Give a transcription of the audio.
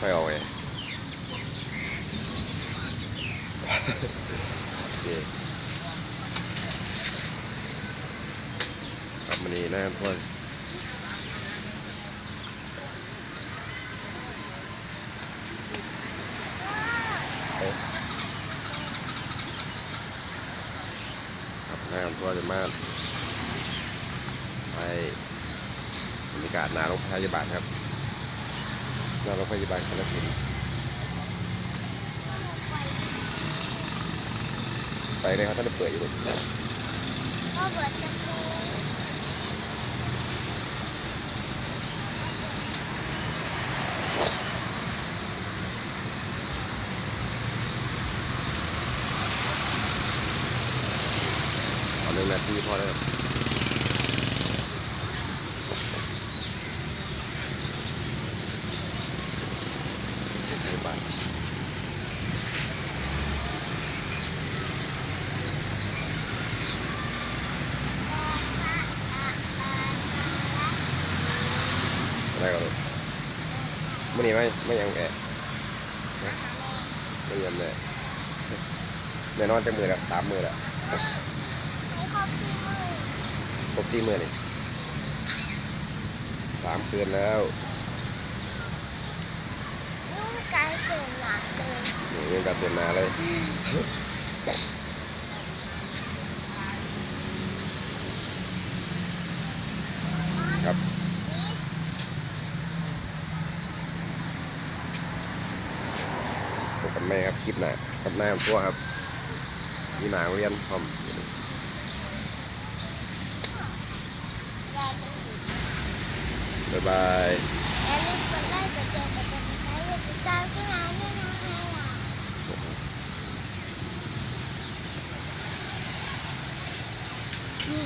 ค่อยเอาไงโอเคกลับมานี่นะครับทุกคนครับนะครับก็จะมาไปบรรยากาศนาโรงพยาบาลครับ หนาโรงพยาบาลกาฬสินไปเลยครับท่านเปิดอยู่ก็เบิดจะปูเอาหนึ่องหน้าที่พอแล้วโรงพยาบาลอะ ไรกันลูกไม่นี่ไม่ไม่ยังแอะนะไม่ยังเลยแน่นอนจะมือละสามมือละมีครบที่มือครบสี่มือนี่สามคืนแล้วนุ่งกายเกินหนักเกินนี่เงินการเตือนมาเลยครับ นี่ พบ กันไหมครับคลิปหน้ากับหน้าตัวครับ มีหนาเรียนพร้อมบ๊ายบายอย่าลืมกดไลค์กดแชร์กดติดตามกดติดตามที่ร้านด้วยนะคะนี่